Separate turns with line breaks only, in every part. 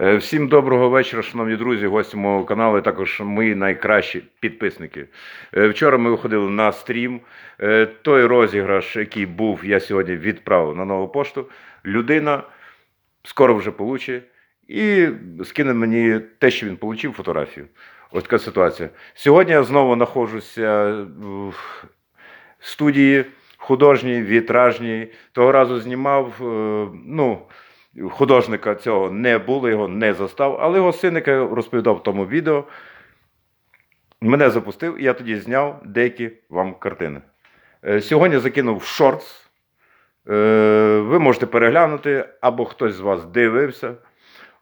Е, Всім доброго вечора, шановні друзі, гості мого каналу, також мої найкращі підписники. Е, Вчора ми виходили на стрім. Е, Той розіграш, який був, я сьогодні відправив на нову пошту. Людина скоро вже получить і скине мені те, що він отримав, фотографію. Ось така ситуація. Сьогодні я знову знаходжуся в студії художній, вітражній. Того разу знімав. Ну, художника цього не було, його не застав, але його син, який розповідав в тому відео, мене запустив, і я тоді зняв деякі вам картини. Е, Сьогодні закинув шортс. Е, Ви можете переглянути, або хтось з вас дивився.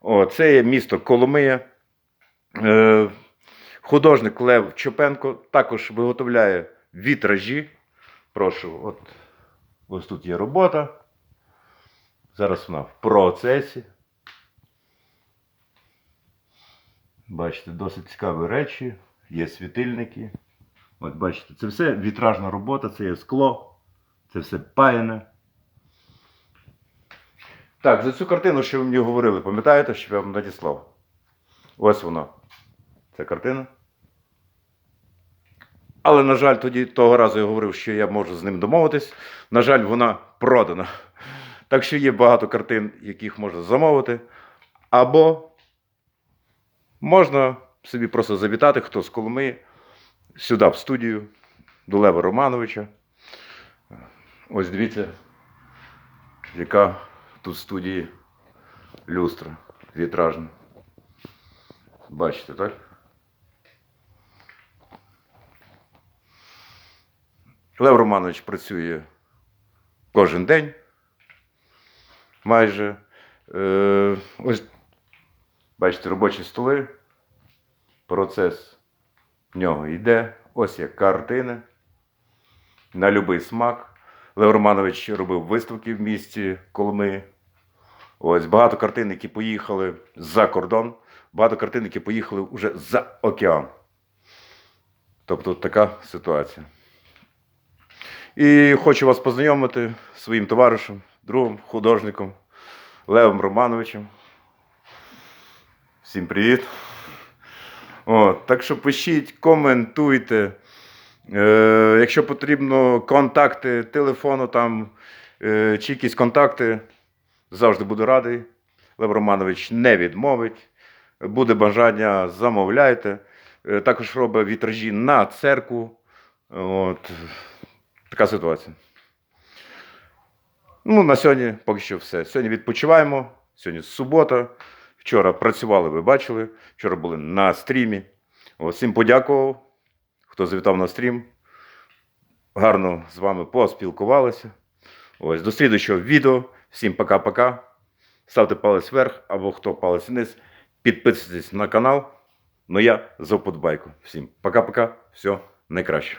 О, це є місто Коломия. Е, Художник Лев Чопенко також виготовляє вітражі. Прошу, от ось тут є робота. Зараз вона в процесі. Бачите, досить цікаві речі, є світильники. От бачите, це все вітражна робота, це є скло, це все паяне. Так, за цю картину, що ви мені говорили, пам'ятаєте, що я вам надіслав? Ось вона. Ця картина. Але, на жаль, тоді того разу я говорив, що я можу з ним домовитись. На жаль, вона продана. Так що є багато картин, яких можна замовити. Або можна собі просто завітати, хто з Коломи, сюди в студію, до Лева Романовича. Ось дивіться, яка тут в студії люстра вітражна. Бачите, так? Лев Романович працює кожен день майже. Е, ось, бачите, робочі столи. Процес в нього йде. Ось є картини. На будь-який смак. Лев Романович робив виставки в місті Коломи. Ось багато картин, які поїхали за кордон, багато картин, які поїхали вже за океан. Тобто така ситуація. І хочу вас познайомити з своїм товаришем, другом, художником Левом Романовичем. Всім привіт. О, так що пишіть, коментуйте. Е, якщо потрібно контакти телефону там, е, чи якісь контакти, завжди буду радий. Лев Романович не відмовить. Буде бажання, замовляйте. Е, також робить вітражі на церкву. От. Така ситуація. Ну, на сьогодні поки що все. Сьогодні відпочиваємо. Сьогодні субота. Вчора працювали, ви бачили. Вчора були на стрімі. Всім подякував, хто завітав на стрім. Гарно з вами поспілкувалися. Ось, до слідуючого відео. Всім пока-пока. Ставте палець вверх або хто палець вниз. Підписуйтесь на канал. Ну я за вподобайку. Всім пока-пока. Все найкраще.